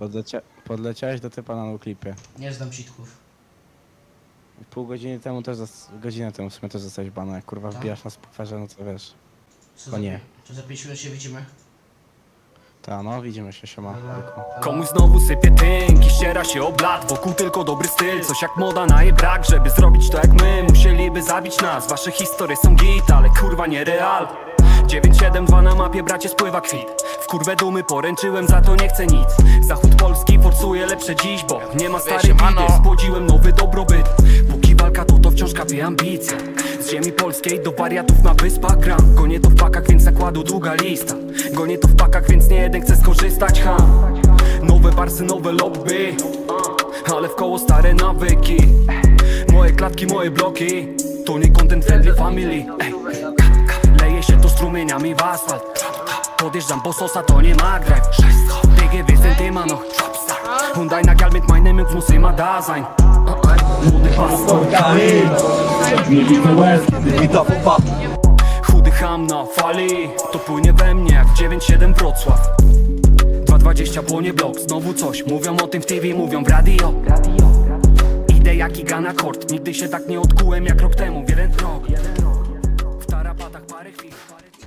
Podlecia podleciałeś do typa na nuklipie. Nie znam cheatków. Pół godziny temu też, zas- godzinę temu w sumie też zostałeś bana. Jak kurwa Tak? wbijasz na spofarze, no to wiesz. Co O za, nie. To za 5 minut się widzimy. Ta, no widzimy się, siema. byku. Komuś znowu sypie tynk i ściera się oblat Wokół tylko dobry styl, coś jak moda na jej brak Żeby zrobić to jak my, musieliby zabić nas Wasze historie są git, ale kurwa nie real 972 na mapie, bracie spływa kwit. W kurwę dumy poręczyłem, za to nie chcę nic. Zachód Polski forsuje lepsze dziś, bo nie ma starej bidy Spłodziłem nowy dobrobyt. Póki walka to to wciąż kapie ambicja Z ziemi polskiej do wariatów na wyspach gram. Gonię to w pakach, więc nakładu długa lista. Gonię to w pakach, więc nie jeden chce skorzystać, ha. Nowe barsy, nowe lobby. Ale w koło stare nawyki. Moje klatki, moje bloki. To nie content friendly family. Ej, strumieniami w asfalt. Podjeżdżam, bo sosa to nie mag drive wir sind immer noch Und einer Kerl mit meinem Mix muss immer da sein Młody Chudy ham na fali To płynie we mnie jak 9-7 Wrocław. 2.20 płonie blok, znowu coś. Mówią o tym w TV, mówią w radio. Idę jak iga na kort Nigdy się tak nie odkułem jak rok temu. Jeden rok